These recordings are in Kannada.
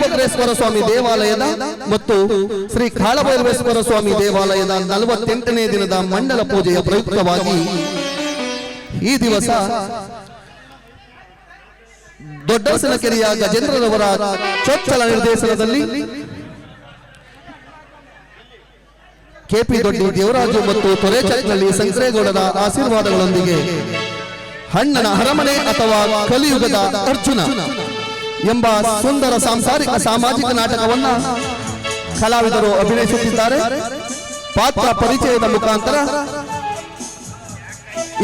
ವೀರಭದ್ರೇಶ್ವರ ಸ್ವಾಮಿ ದೇವಾಲಯದ ಮತ್ತು ಶ್ರೀ ಕಾಳಭೈರವೇಶ್ವರ ಸ್ವಾಮಿ ದೇವಾಲಯದ ನಲವತ್ತೆಂಟನೇ ದಿನದ ಮಂಡಲ ಪೂಜೆಯ ಪ್ರಯುಕ್ತವಾಗಿ ಈ ದಿವಸ ದೊಡ್ಡಸನಕೆರೆಯ ಗಜೇಂದ್ರರವರ ಚೊಚ್ಚಲ ನಿರ್ದೇಶನದಲ್ಲಿ ಕೆಪಿ ದೊಡ್ಡಿ ದೇವರಾಜು ಮತ್ತು ತೊರೆಚಕ್ನಲ್ಲಿ ಸಂಕ್ರೇಗೌಡರ ಆಶೀರ್ವಾದಗಳೊಂದಿಗೆ ಹಣ್ಣನ ಅರಮನೆ ಅಥವಾ ಕಲಿಯುಗದ ಅರ್ಜುನ. ಎಂಬ ಸುಂದರ ಸಾಂಸಾರಿಕ ಸಾಮಾಜಿಕ ನಾಟಕವನ್ನ ಕಲಾವಿದರು ಅಭಿನಯಿಸುತ್ತಿದ್ದಾರೆ. ಪಾತ್ರ ಪರಿಚಯದ ಮುಖಾಂತರ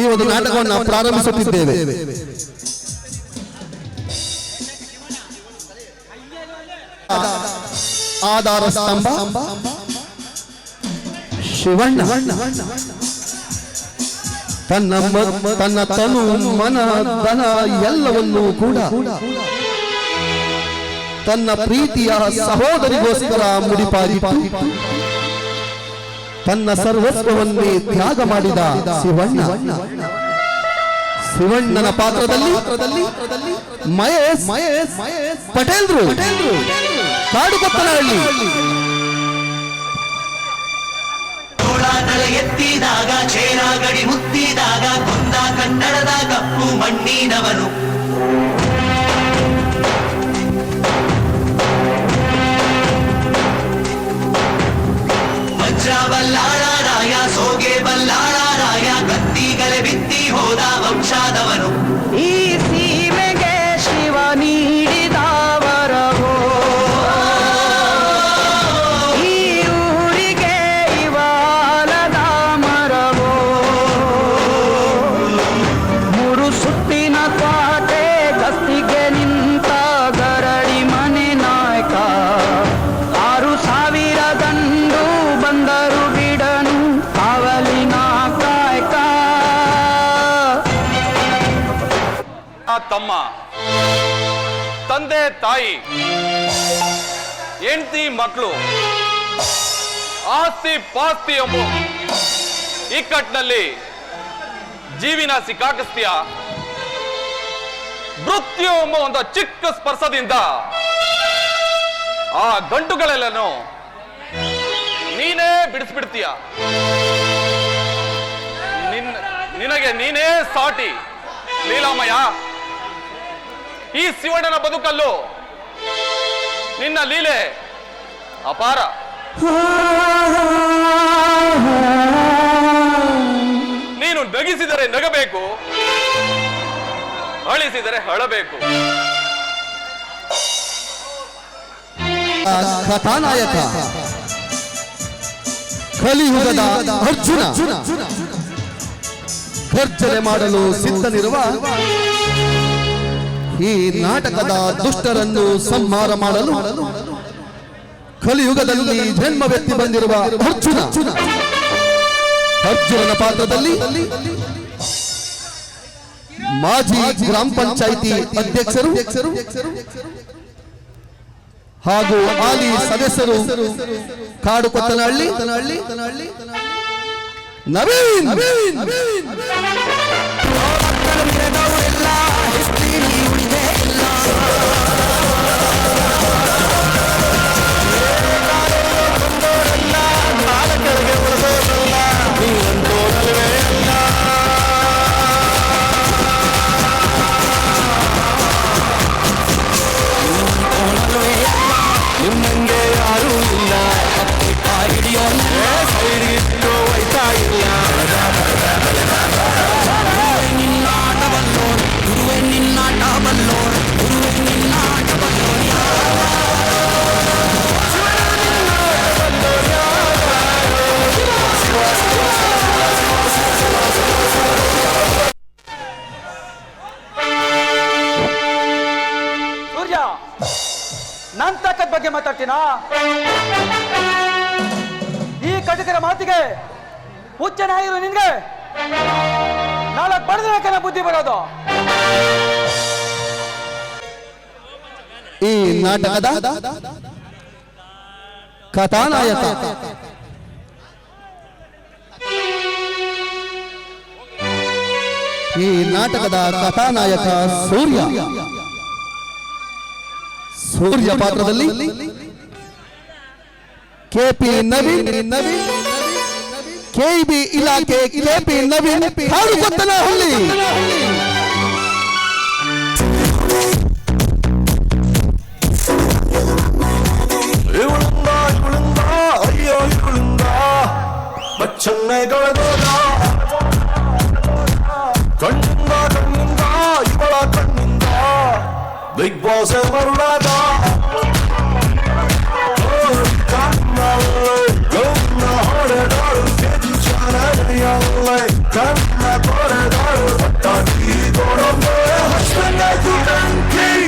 ಈ ಒಂದು ನಾಟಕವನ್ನು ಪ್ರಾರಂಭಿಸುತ್ತಿದ್ದೇವೆ. ಆಧಾರ ಸ್ತಂಭ, ಶಿವಣ್ಣ, ತನ್ನ ತನ್ನ ತನು, ಮನ, ಧನ ಎಲ್ಲವನ್ನೂ ಕೂಡ ತನ್ನ ಪ್ರೀತಿಯ ಸಹೋದರಿಗೋಸ್ಕರ ಮುಡಿಪಾಗಿಟ್ಟು ತನ್ನ ಸರ್ವಸ್ವವನ್ನೇ ತ್ಯಾಗ ಮಾಡಿದ ಶಿವಣ್ಣ. ಶಿವಣ್ಣನ ಪಾತ್ರದಲ್ಲಿ ಮಹೇಶ್ ಮಹೇಶ್ ಪಟೇಲ್ರು ತಲೆ ಎತ್ತಿದಾಗ ಚೇರಾಗಡಿ ಮುತ್ತಿದಾಗ, ಕೊಂದ ಕನ್ನಡದ ಕಪ್ಪು ಮಣ್ಣಿನವನು. ಬಲ್ಲಾಳರಾಯ ಸೋಗೆ ಬಲ್ಲಾಳರಾಯ ಕತ್ತಿಗಲೆ ಬಿತ್ತಿ ಹೋದ ವಂಶಾದವನು. ತಾಯಿ ಹೆಂಡತಿ ಮಕ್ಕಳು ಆಸ್ತಿ, ಪಾಸ್ತಿ ಎಂಬ ಇಕ್ಕಟ್ಟಿನಲ್ಲಿ ಜೀವಿನ ಸಿಕ್ಕಾಕಿಸ್ತೀಯ ಮೃತ್ಯು ಎಂಬ ಒಂದು ಚಿಕ್ಕ ಸ್ಪರ್ಶದಿಂದ ಆ ಗಂಟುಗಳೆಲ್ಲನೂ ನೀನೇ ಬಿಡಿಸ್ಬಿಡ್ತೀಯ. ನಿನ್, ನಿನಗೆ ನೀನೇ ಸಾಟಿ. ಲೀಲಾಮಯ ಈ ಶಿವಣ್ಣನ ಬದುಕಲ್ಲು ನಿನ್ನ ಲೀಲೆ ಅಪಾರ. ನೀನು ನಗಿಸಿದರೆ ನಗಬೇಕು ಅಳಿಸಿದರೆ ಅಳಬೇಕು. ಕಥಾನಾಯಕ. ಕಲಿಯುಗದ ಅರ್ಜುನ. ಗರ್ಜನೆ ಮಾಡಲು ಸಿದ್ಧನಿರುವ ಈ ನಾಟಕದ ದುಷ್ಟರನ್ನು ಸಂಹಾರ ಮಾಡಲು ಕಲಿಯುಗದಲ್ಲಿ ಜನ್ಮವೆತ್ತಿ ಬಂದಿರುವ ಅರ್ಜುನ. ಅರ್ಜುನನ ಪಾತ್ರದಲ್ಲಿ ಮಾಜಿ ಗ್ರಾಮ ಪಂಚಾಯಿತಿ ಅಧ್ಯಕ್ಷರು ಹಾಗೂ ಹಾಲಿ ಸದಸ್ಯರು ಕಾಡು ಕೊತ್ತನಹಳ್ಳಿ ನವೀನ್. ನಿಮ್ಮಂಗೆ ಬುದ್ಧಿ ಬರೋದು. ಈ ನಾಟಕದ ಕಥಾನಾಯಕ. ಈ ನಾಟಕದ ಕಥಾನಾಯಕ ಸೂರ್ಯ. ಸೂರ್ಯ ಪಾತ್ರದಲ್ಲಿ ಕೆಪಿ ನವೀನ್. ನವೀನ್. ಕೆಬಿ ಇಲಾಖೆ ಕೆಪಿ ನವೀನ್ ಹಾಡುಕೊತ್ತನಹಳ್ಳಿ ಇವಳಿಂದ ಇವಳಿಂದ ಅಯ್ಯೋ ಇವಳಿಂದ ಬಚ್ಚನ್ನೆಗೊಳಗೋದ ಕಣ್ಣಿಂದ ಕಣ್ಣಿಂದ ಇವಳ ಕಣ್ಣಿಂದ ಬಿಗ್ ಬಾಸ್ ಬರುಳಾದ ಕಣ್ಣ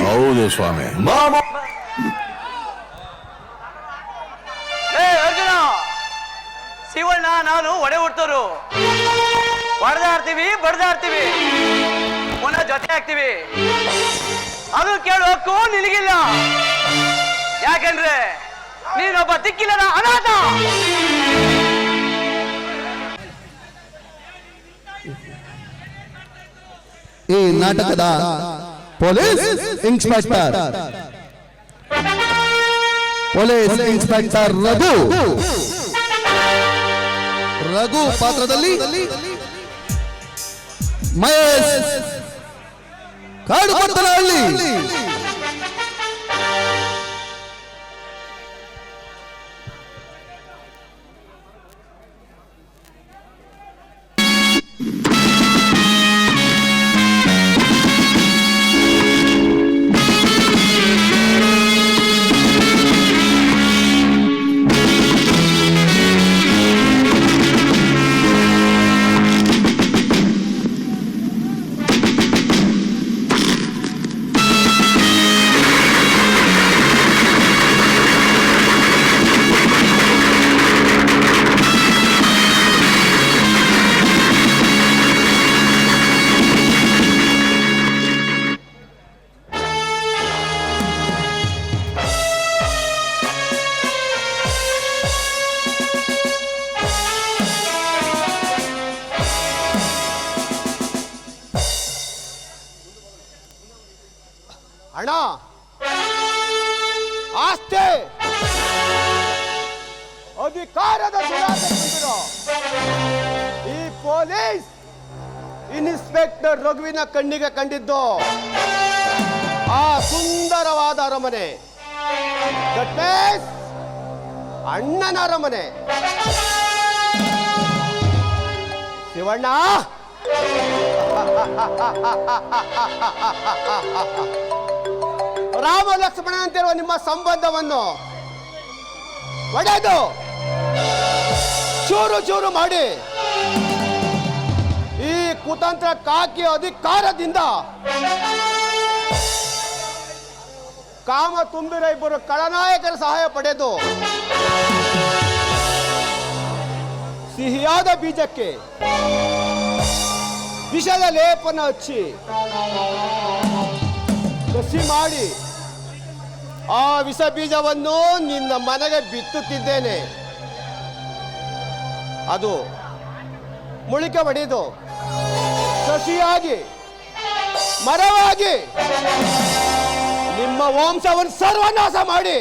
ಹೌದು ಸ್ವಾಮಿ. ಮಾಮ ಏ ಅರ್ಜುನ! ಶಿವಣ್ಣ ನಾನು ಒಡೆ ಹುಟ್ಟೋರು. ಹೊಡೆದಾಡ್ತೀವಿ ಬಡ್ದಾಡ್ತೀವಿ ಪುನಃ ಜೊತೆ ಆಗ್ತೀವಿ. ಅದು ಕೇಳೋಕ್ಕೂ ನಿನಗಿಲ್ಲ. ಯಾಕಂದ್ರೆ ನೀನೊಬ್ಬ ದಿಕ್ಕಿಲ್ಲದ ಅನಾಥ. ಈ ನಾಟಕದ police inspector. Police inspector Raghu. Raghu ಪಾತ್ರದಲ್ಲಿ ಮಹೇಶ್ ಕಾಡುಪತ್ತನಹಳ್ಳಿ. ಹಣ ಆಸ್ತಿ! ಅಧಿಕಾರದ ಈ ಪೊಲೀಸ್ ಇನ್ಸ್ಪೆಕ್ಟರ್ ರಘುವಿನ ಕಣ್ಣಿಗೆ ಕಂಡಿದ್ದು. ಆ ಸುಂದರವಾದ ಅರಮನೆ. ಅಣ್ಣನ ಅರಮನೆ. ಶಿವಣ್ಣ! ರಾಮ ಲಕ್ಷ್ಮಣ ಅಂತಿರುವ ನಿಮ್ಮ ಸಂಬಂಧವನ್ನು ಒಡೆದು ಚೂರು ಚೂರು ಮಾಡಿ ಈ ಕುತಂತ್ರ ಕಾಕಿ ಅಧಿಕಾರದಿಂದ ಕಾಮ ತುಂಬಿರೋ ಇಬ್ಬರು ಕಳನಾಯಕರ ಸಹಾಯ ಪಡೆದು ಸಿಹಿಯಾದ ಬೀಜಕ್ಕೆ ವಿಷದ ಲೇಪನ ಹಚ್ಚಿ ಕಸಿ ಮಾಡಿ ಆ ವಿಷ ಬೀಜವನ್ನು ನಿನ್ನ ಮನೆಗೆ ಬಿತ್ತುತ್ತಿದ್ದೇನೆ. ಅದು ಮುಳಿಕೆ ಹೊಡೆದು ಸಸಿಯಾಗಿ, ಮರವಾಗಿ ನಿಮ್ಮ ವಂಶವನ್ನು ಸರ್ವನಾಶ ಮಾಡಿ,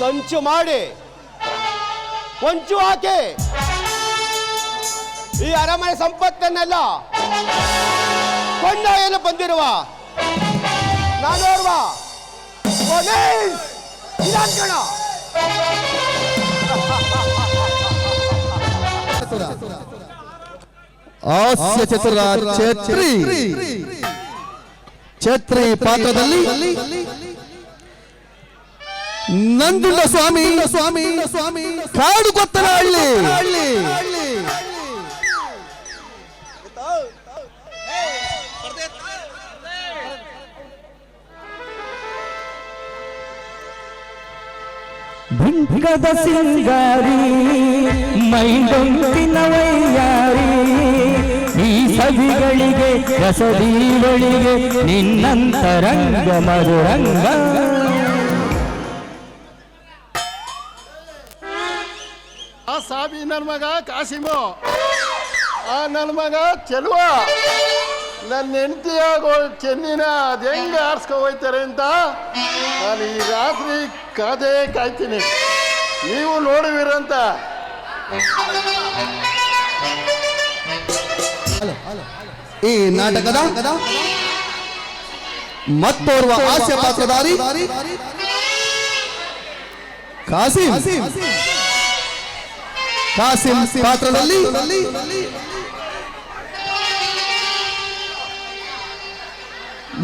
ಸಂಚು ಮಾಡಿ ಹೊಂಚು ಹಾಕಿ, ಈ ಅರಮನೆ ಸಂಪತ್ತನ್ನೆಲ್ಲ ಕೊಂಡೊಯ್ಯಲು ಬಂದಿರುವ ನಾನೋರ್ವ ಪೊಲೀಸ್ ಇಲಾಖೆಗಳ ಹಾಸ್ಯ ಚತುರ ಛತ್ರಿ. ಛತ್ರಿ ಪಾತ್ರದಲ್ಲಿ ನಂಜುಂಡ ಸ್ವಾಮಿ ಸ್ವಾಮಿ ಸ್ವಾಮಿ ಕಾಡು ಕೊತ್ತನಹಳ್ಳಿ ಭಿಂಗದ ಸಿಂಗಾರಿ ಮೈಂಡೊಂತಿನ ವೈಯಾರಿ. ಈ ಸವಿಗಳಿಗೆ ಕಸದಿಗಳಿಗೆ ನಿನ್ನಂತರಂಗ ಮಧುರಂಗ ಆ ಸಾಬಿ ನನ್ನ ಮಗ ಕಾಸಿಮು, ಆ ನನ್ನ ಮಗ ಚೆಲುವ. ನನ್ನ ಹೆಂಡತಿಯಾಗೋ ಚೆನ್ನಿನ ಅದು ಹೆಂಗೆ ಆರಿಸ್ಕೊ ಹೋಯ್ತಾರೆ ಅಂತ ನಾನು ಈ ರಾತ್ರಿ ಕದೇ ಕಾಯ್ತೀನಿ. ನೀವು ನೋಡುವಿರಂತ. ಈ ನಾಟಕದ ಮತ್ತೋರ್ವ ಹಾಸ್ಯ ಪಾತ್ರಧಾರಿ ಕಾಸಿಂ. ಕಾಸಿಂ. ಪಾತ್ರದಲ್ಲಿ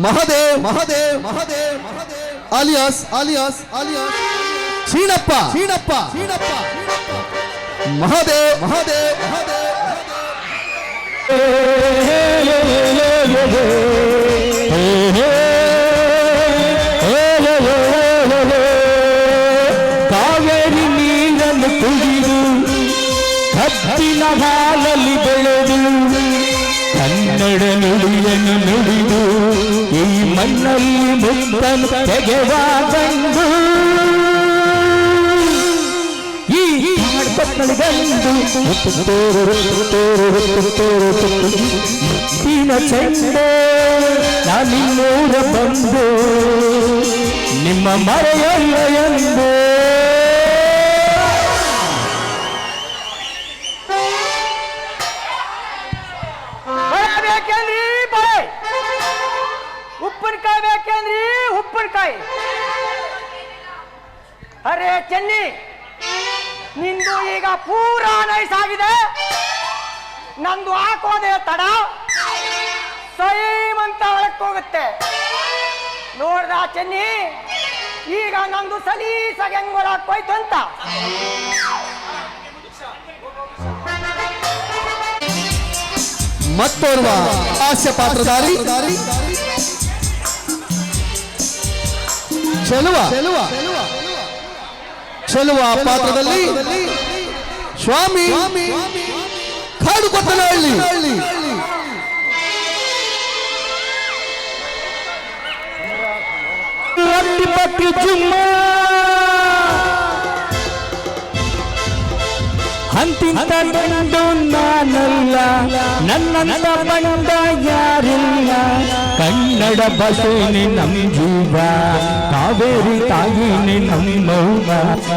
Mahadev Mahadev Mahadev. Alias. Alias alias. Cheenappa Cheenappa Cheenappa Mahadev. Mahadev. Mahadev ಕಬ್ಬಿನ ಹಾಲಲ್ಲಿ ಬೆಳೆದು ಕನ್ನಡ ನುಡಿಯನ್ನು ನುಡಿದು ಈ ಮಣ್ಣಲ್ಲಿ ಮುತ್ತನು ತೆಗೆವ ಗಂಡು ಮುತ್ತಿನ ಚೆಂಡೆ ನಾನಿನ್ನೂರ ಬಂದು. ನಿಮ್ಮ ಮರೆಯಲ್ಲ ಎಂದು. ಉಪ್ಪಿನಕಾಯಿ ಬೇಕೇನ್ರಿ ಉಪ್ಪಿನಕಾಯಿ? ಅರೆ ಚೆನ್ನಿ. ಈಗ ಪೂರಾ ನೈಸ್ ಆಗಿದೆ. ನಂದು ಹಾಕೋದೆ ತಡ. ಸೈಮ್ ಅಂತ ಒಳಕ್ ಹೋಗುತ್ತೆ. ನೋಡ್ದ ಚೆನ್ನಿ ಈಗ ನಂದು ಸಲೀಸಾಗಿ ಹೆಂಗ್ ಒಳಕ್ಕೋಯ್ತು ಅಂತ. ಮತ್ತೋರ್ವ ಹಾಸ್ಯ ಪಾತ್ರಧಾರಿ. ಚೆಲುವ. ಚೆಲುವ. ಚೆಲುವ ಪಾತ್ರದಲ್ಲಿ ಸ್ವಾಮಿ ಕಾಡು ಕೊತ್ತನಹಳ್ಳಿ ಪಟ್ಟಿ ಚುಮ್ಮ ಅಂತಿಂತ ಬಂದು ನಾನಲ್ಲ ನನ್ನಂತ ಬಂದ ಯಾರಿಲ್ಲ. ಕನ್ನಡ ಬಸೇನೆ ನಮ್ಮ ಜೀವ ಕಾವೇರಿ ತಾಯಿನೇ ನಮ್ಮವ್ವ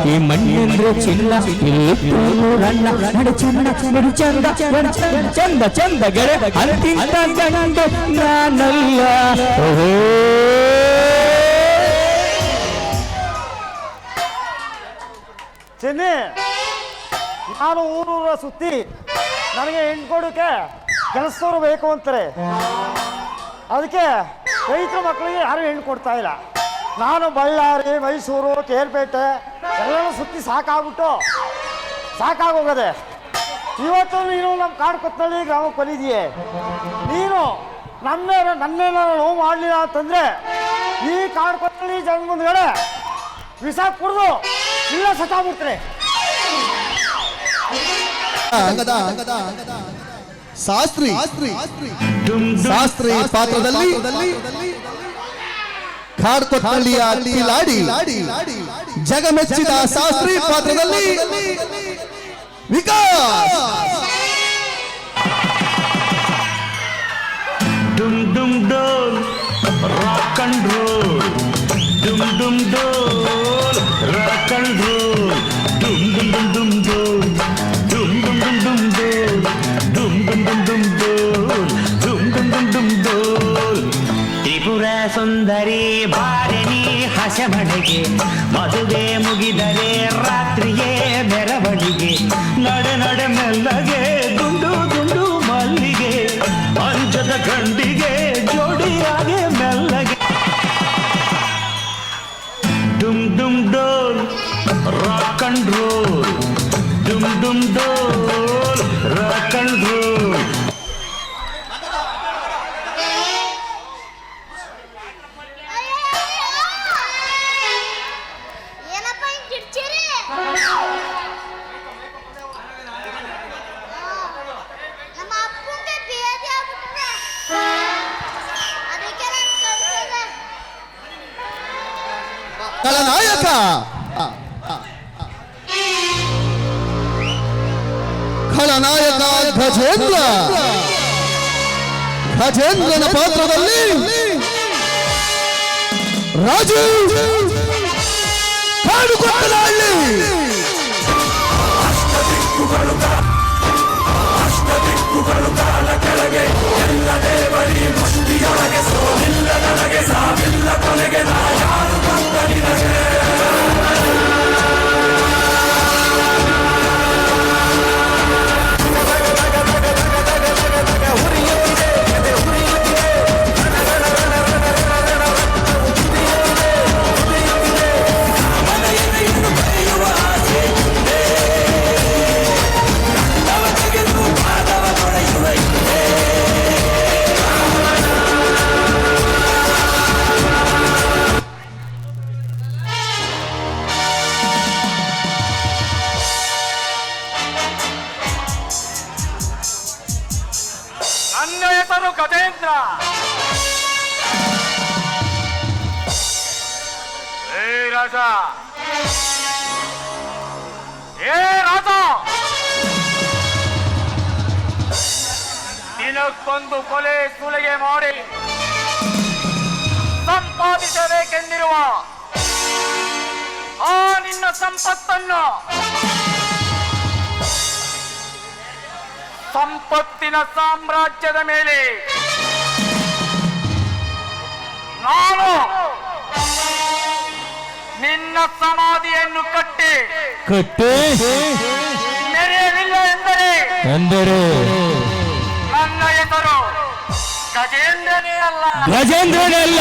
ಈ ಮಣ್ಣೆಂದ್ರೆ ಚಿನ್ನ ಚಂದ ನಡೆ ಚಂದ ನಡೆ ಚಂದ ಚಂದ ಚಂದ ಗೆಳೆ ಅಂತಿಂತ ಗಂಡು ನಾನಲ್ಲ. ಓಹೋ. ಚೆನ್ನೆ, ನಾನು ಊರೂರ ಸುತ್ತಿ ನನಗೆ ಹೆಣ್ಣು ಕೊಡೋಕೆ ಕೆಲಸದವ್ರು ಬೇಕು ಅಂತಾರೆ. ಅದಕ್ಕೆ ರೈತರ ಮಕ್ಕಳಿಗೆ ಯಾರು ಹೆಣ್ಣು ಕೊಡ್ತಾ ಇಲ್ಲ. ನಾನು ಬಳ್ಳಾರಿ, ಮೈಸೂರು ಕೇರ್ಪೇಟೆ ಎಲ್ಲರೂ ಸುತ್ತಿ ಸಾಕಾಗ್ಬಿಟ್ಟು ಸಾಕಾಗೋಗದೆ. ಇವತ್ತು ನೀನು ನಮ್ಮ ಕಾಡು ಕೊತ್ತಲ್ಲಿ ಗ್ರಾಮಕ್ಕೆ ಬಂದಿದೆಯೇ ನೀನು ನನ್ನೇ ನನ್ನೇನ ನೋವು ಮಾಡಲಿಲ್ಲ ಅಂತಂದರೆ ಈ ಕಾಡು ಕೊತ್ತಲ್ಲಿ ಜನ ಮುಂದ್ಗಡೆ ವಿಷ ಕುಡಿದು ಇಲ್ಲ ಸತ್ತಾಗ್ಬಿಡ್ತಾರೆ ಶಾಸ್ತ್ರಿ. ಶಾಸ್ತ್ರಿ ಪಾತ್ರದಲ್ಲಿ ಕಾಡು ಕೊತ್ತನಹಳ್ಳಿಯ ಕಿಲಾಡಿ. ಜಗಮೆಚ್ಚಿದ ಶಾಸ್ತ್ರಿ ಪಾತ್ರದಲ್ಲಿ ವಿಕಾಸ್. ಡುಮ್ ಡುಮ್ ಡೋಲ್ ರಾಕ್ ಅಂಡ್ ರೋಲ್ ಡುಮ್ ಡುಮ್ ಡೋಲ್ ರಾಕ್ ಅಂಡ್ ರೋಲ್ ಡುಮ್ ಡುಮ್ ಡೋಲ್ ತ್ರಿಪುರ ಸುಂದರಿ ಬಾರಣಿ ಹಸೆಮಣೆಗೆ ಮದುವೆ ಮುಗಿದರೆ ರಾತ್ರಿಯೇ ಮೆರವಣಿಗೆ. ನಡೆ ನಡೆ ಮೆಲ್ಲಗೆ ದುಂಡು ದುಂಡು ಮಲ್ಲಿಗೆ ಅಂಜದ ಕಂಡಿಗೆ ಜೋಡಿಯಾಗೆ ಮೆಲ್ಲಗೆ. ಡುಮ್ ಡುಮ್ ಡೋಲ್ ರಾಕ್ ಅಂಡ್ ರೋಲ್ ಡುಮ್ ಡುಮ್ ಡೋಲ್ ಖಳನಾಯಕ ಖಳನಾಯಕ ಗಜೇಂದ್ರ ಗಜೇಂದ್ರನ ಪಾತ್ರದಲ್ಲಿ ರಾಜು ಕಾಡುಕೊತ್ತಲಹಳ್ಳಿ ನನ್ನ ಸಂಪತ್ತಿನ ಸಾಮ್ರಾಜ್ಯದ ಮೇಲೆ. ನಾನು ನಿನ್ನ ಸಮಾಧಿಯನ್ನು ಕಟ್ಟಿ ಕಟ್ಟಿ. ಮೆರೆಯಲಿಲ್ಲ ಎಂದರೆ ಎಂದರೆ? ನನ್ನ ಹೆಸರು ಗಜೇಂದ್ರನೇ ಅಲ್ಲ. ಗಜೇಂದ್ರನಲ್ಲ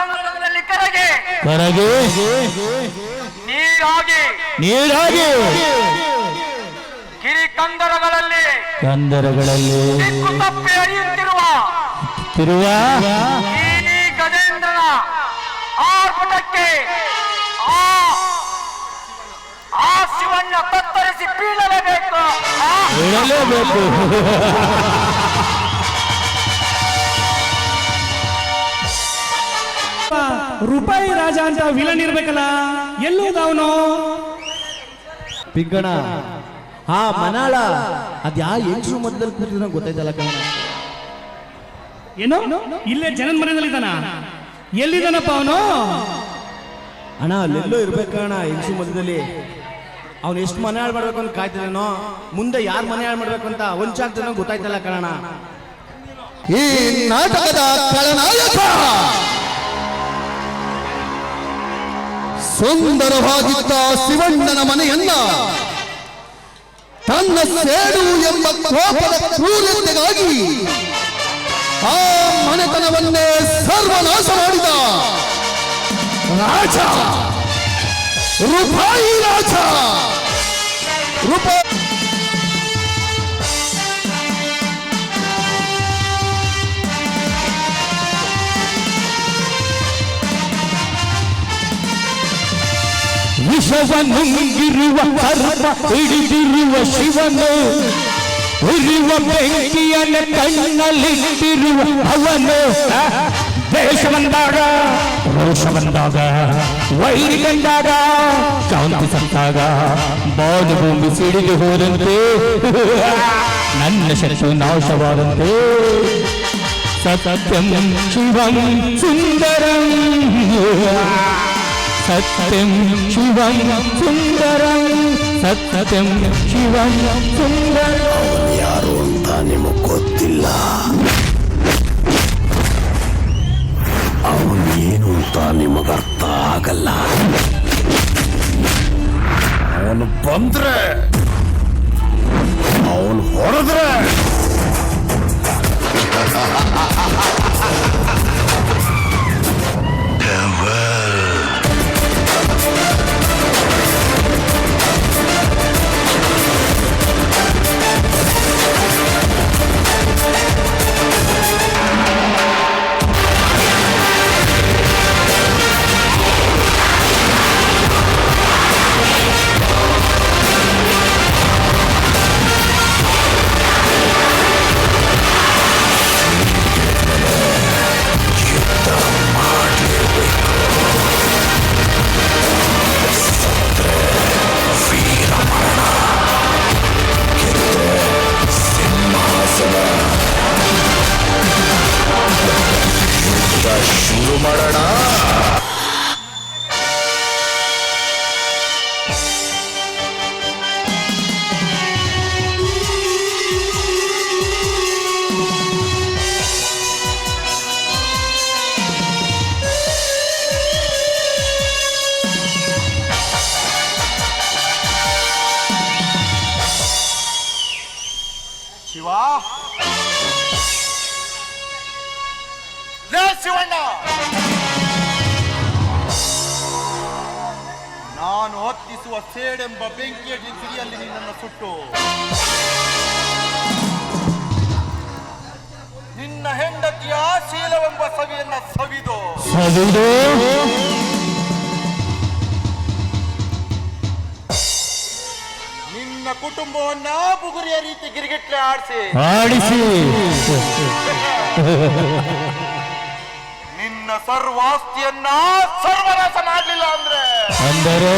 ಕೆಳಗೆ ಕರಗೆ. ನೀರಾಗಿ. ನೀರಾಗಿ. ಗಿರಿ ಕಂದರಗಳಲ್ಲಿ. ಕಂದರಗಳಲ್ಲಿ ಹರಿಯುತ್ತಿರುವ ತಿರುವ ಗಜೇಂದ್ರನ ಆರ್ಭಟಕ್ಕೆ ಆ ಶಿವಣ್ಣ ತತ್ತರಿಸಿ ಬೀಳಲೇಬೇಕು. ಆ. ಇರಲೇಬೇಕು ರೂಪಾಯಿ ರಾಜ ಅಂತ ವಿಲನ್ ಇರ್ಬೇಕಲ್ಲ ಎಲ್ಲೂ ಅವನು ಪಿಂಗಣ ಹಾ ಮನಾಳ. ಅದ್ಯಾ ಹೆಂಗ್ಸ್ರು ಮಧ್ಯದಲ್ಲಿ ಕೂತಿದ್ರೆ ಗೊತ್ತಾಯ್ತಲ್ಲ ಕಣ ಏನು? ಇಲ್ಲೇ ಜನನ ಮನೆಯಲ್ಲಿ ಎಲ್ಲಿದ್ದಾನಪ್ಪ ಅವನು? ಅಣ್ಣ ಅಲ್ಲೆಲ್ಲೋ ಇರ್ಬೇಕಣ್ಣ ಹೆಂಗಸು ಮಧ್ಯದಲ್ಲಿ. ಅವ್ನು ಎಷ್ಟು ಮನೆ ಹಾಳು ಮಾಡ್ಬೇಕು ಅಂತ ಕಾಯ್ತಿದ್ದಾನೋ ಮುಂದೆ ಯಾರು ಮನೆ ಹಾಳು ಮಾಡ್ಬೇಕು ಅಂತ ಒಂಚಾಗ್ತಾನೋ ಗೊತ್ತಾಯ್ತಲ್ಲ ಕಣ ಈ ನಾಟಕದ ಕಳನಾಯಕ ಸುಂದರವಾಗಿದ್ದ ಶಿವಣ್ಣನ ಮನೆಯನ್ನ ತನ್ನ ಸೇಡು ಎಂಬ ಕೋಪದ ಕ್ರೂರತೆಗಾಗಿ ಆ ಮನೆತನವನ್ನೇ ಸರ್ವನಾಶ ಮಾಡಿದ ರಾಜ ರೂಪಾಯಿ ರಾಜ ರೂಪಾಯಿ ವಿಷವನ್ನುಂಗಿರುವ ಸರ್ಪ ಹಿಡಿದಿರುವ ಶಿವನು ಉರಿಯುವ ಬೆಂಕಿಯನ್ನ ಕಣ್ಣಲ್ಲಿಟ್ಟಿರುವ ಅವನು ದೇಶ ಬಂದಾಗ ರೋಷ ಬಂದಾಗ ವೈರಿ ಕಂಡಾಗ ಶಾಂತಿ ಸತ್ತಾಗ ಬಾನು ಭೂಮಿ ಸಿಡಿದು ಹೋದಂತೆ ನನ್ನ ಶತ್ರು ನಾಶವಾದಂತೆ ಸತ್ಯಂ ಶಿವಂ ಸುಂದರಂ ಸತ್ಯಂ ಶಿವಂ ಸುಂದರಂ ಸತ್ಯಂ ಶಿವಂ ಸುಂದರಂ ಯಾರು ಅಂತ ನಿಮಗೆ ಗೊತ್ತಿಲ್ಲ. ಅವನು ಏನು ಅಂತ ನಿಮಗೆ ಅರ್ಥ ಆಗಲ್ಲ. ಅವನು ಬಂದ್ರೆ, ಅವನು ಹೊಡೆದ್ರೆ ನಿನ್ನ ಕುಟುಂಬವನ್ನ ಬುಗುರಿಯ ರೀತಿ ಗಿರಿಗಿಟ್ಲೆ ಆಡಿಸಿ ಆಡಿಸಿ ನಿನ್ನ ಸರ್ವಾಸ್ತಿಯನ್ನ ಸರ್ವನಾಶ ಮಾಡಲಿಲ್ಲ ಅಂದ್ರೆ ಅಂದರೆ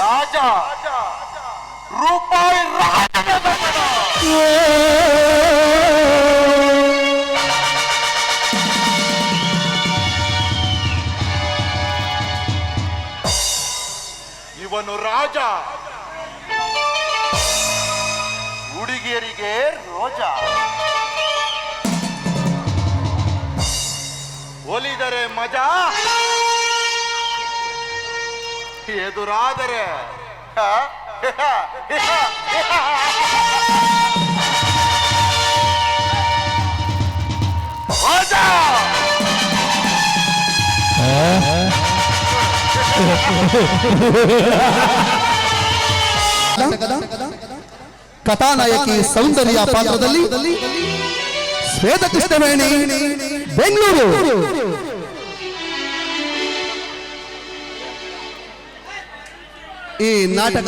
ರಾಜ ರೂಪಾಯಿ ರಾಜನ ಇವನು ರಾಜ. ಹುಡುಗಿಯರಿಗೆ ರೋಜ. ಒಲಿದರೆ ಮಜಾ. ಎದುರಾದರೆ? ರಾಜ. ಕಥಾನಾಯಕಿ ಸೌಂದರ್ಯ ಪಾತ್ರದಲ್ಲಿ ಶ್ವೇತ ಕೃಷ್ಣವೇಣಿ ಬೆಂಗಳೂರು. ಈ ನಾಟಕ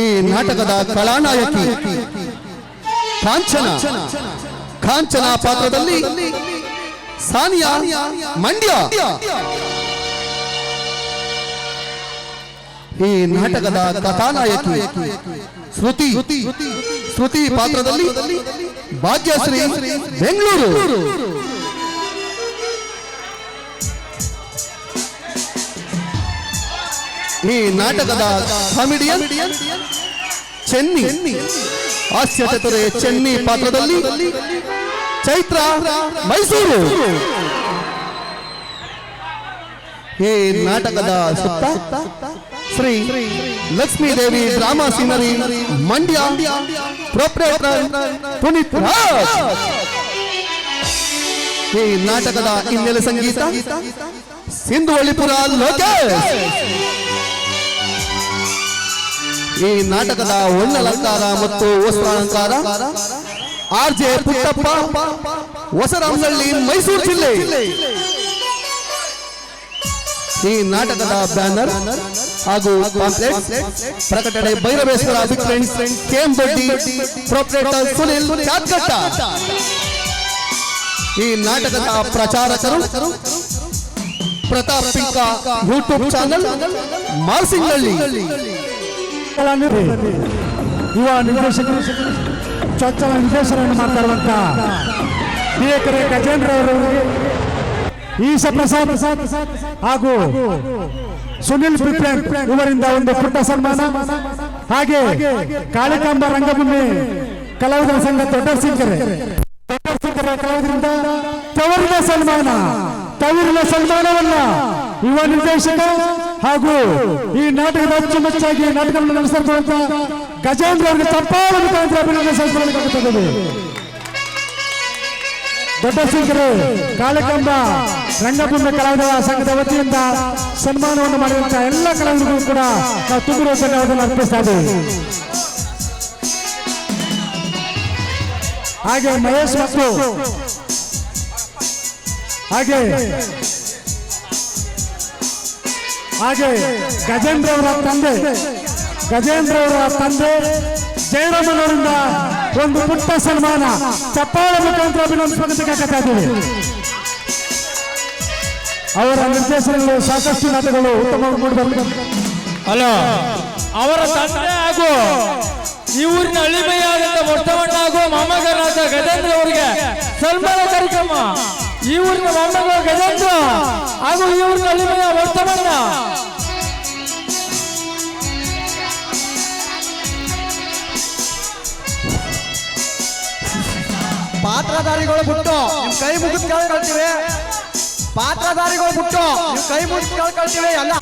ಈ ನಾಟಕದ ಕಲಾನಾಯಕಿ ಕಾಂಚನ. ಕಾಂಚನ ಪಾತ್ರದಲ್ಲಿ ಸಾನಿಯಾ ಮಂಡ್ಯ. ಈ ನಾಟಕದ ಕಥಾನಾಯಕಿ ಶ್ರುತಿ. ಶ್ರುತಿ ಪಾತ್ರದಲ್ಲಿ ಭಾಗ್ಯಶ್ರೀ ಬೆಂಗಳೂರು. ಈ ನಾಟಕದ ಕಾಮಿಡಿಯನ್ ಚೆನ್ನಿ. ಹಾಸ್ಯ ಚತುರೆ ಚೆನ್ನಿ ಪಾತ್ರದಲ್ಲಿ ಚೈತ್ರ ಮೈಸೂರು. ಈ ನಾಟಕದ ಸುತ್ತ Shri Lakshmi Devi drama scenery Mandya proprietor Puneeth Raj. ಈ ನಾಟಕದ ಹಿನ್ನೆಲೆ ಸಂಗೀತ ಸಿಂಧು ಲೋಕೇಶ್. ಈ ನಾಟಕದ ಒಣ್ಣಲಂಕಾರ ಮತ್ತು ವಸ್ತ್ರಾಲಂಕಾರ ಆರ್ ಜೆ ಪುಟ್ಟಪ್ಪ, ಹೊಸರಾಮನಹಳ್ಳಿ, ಮೈಸೂರು ಜಿಲ್ಲೆ. ಈ ನಾಟಕದ ಬ್ಯಾನರ್ ಹಾಗೂ ಪ್ರಕಟಣೆ ಭೈರವೇಶ್ವರ ಕೆಎಂ ಸುನಿಲ್ ಈ ನಾಟಕದ ಪ್ರಚಾರಕರು ಪ್ರತಾಪ್ ಪಿಂಕ ಯೂಟ್ಯೂಬ್ ಚಾನಲ್ ಮಾರ್ಸಿಂಗಳ್ಳಿ ಯುವ ನಿರ್ದೇಶಕರು, ಚೊಚ್ಚಲ ನಿರ್ದೇಶನವನ್ನು ಮಾಡ್ತಾ ಇರುವಂತ ಗಜೇಂದ್ರ ಅವರವರಿಗೆ ಈಶ ಪ್ರಸಾದ್ ಹಾಗೂ ಸುನಿಲ್ ಪಿಪ್ಲೆಂಟ್ ಇವರಿಂದ ಒಂದು ಪುಟ್ಟ ಸನ್ಮಾನ. ಹಾಗೆ ಕಾಳಿಕಾಂಬ ರಂಗಭೂಮಿ ಕಲಾವಿದರ ಸಂಘ ದೊಡ್ಡ ಸಿಂಕರೆ. ದೊಡ್ಡ ಸಿಂಕರೆ ಕಲಾವಿದರಿಂದ ತವರಿನ ಸನ್ಮಾನ, ತವರಿನ ಸನ್ಮಾನವನ್ನ ಯುವ ನಿರ್ದೇಶಕ ಹಾಗೂ ಈ ನಾಟಕದ ಅಚ್ಚುಮೆಚ್ಚಾಗಿ ನಾಟಕವನ್ನು ನಡೆಸಿರುವಂತ ಗಜೇಂದ್ರ ಅವರಿಗೆ ತಪ್ಪಾದ ಮುಖಾಂತರ ಅಭಿನಂದನೆ ಸಲ್ಲಿಸಲಾಗುತ್ತದೆ ದೊಡ್ಡ ಸಿಂಗರು ಕಾಳಕಂಬ ರಂಗಭೂಮಿ ಕಲಾವಿದರ ಸಂಘದ ವತಿಯಿಂದ ಸನ್ಮಾನವನ್ನು ಮಾಡಿದಂತ ಎಲ್ಲ ಕಲಾವಿದರಿಗೂ ಕೂಡ ನಾವು ತುಂಬಿರುವ ಧನ್ಯವಾದವನ್ನು ಅರ್ಪಿಸ್ತಾ ಇದ್ದೇವೆ. ಹಾಗೆ ಮಹೇಶ್ ಮತ್ತು ಹಾಗೆ ಹಾಗೆ ಗಜೇಂದ್ರ ಅವರ ತಂದೆ, ಗಜೇಂದ್ರ ಅವರ ತಂದೆ ಜಯರಾಮನವರಿಂದ ಒಂದು ಪುಟ್ಟ ಸನ್ಮಾನ ಚಪ್ಪಾಳ ಮುಖಾಂತರ ಅಭಿನಂದಿಸಬೇಕಾಗ್ತಾ ಇದ್ದೀವಿ. ಅವರ ನಿರ್ದೇಶನಗಳು ಸಾಕಷ್ಟು ನಾಟಕಗಳು ಉತ್ತಮವಾಗಿ ಅಲ್ಲ ಅವರ ತಂದೆ ಹಾಗೂ ಈ ಊರಿನ ಅಳಿಮೆಯಾದಂತ ಮೊಟ್ಟಮಣ್ಣ ಹಾಗೂ ಮೊಮ್ಮಗನಾದ ಗಜೇಂದ್ರ ಅವರಿಗೆ ಸನ್ಮಾನ ಕಾರ್ಯಕ್ರಮ. ಈ ಊರಿನ ಮೊಮ್ಮಗ ಗಜೇಂದ್ರ ಹಾಗೂ ಈ ಊರಿನ ಅಳಿಮೆಯ ಮೊಟ್ಟಮಣ್ಣ ಪಾತ್ರಧಾರಿಗಳು ಬಿಟ್ಟು ನಿಮ್ ಕೈ ಮುಗಿದು ಕೇಳ್ಕೊಳ್ತೀವಿ. ಪಾತ್ರಧಾರಿಗಳು ಬಿಟ್ಟು ನಿಮ್ ಕೈ ಮುಗಿದು ಕೇಳ್ಕೊಳ್ತೀವಿ. ಎಲ್ಲ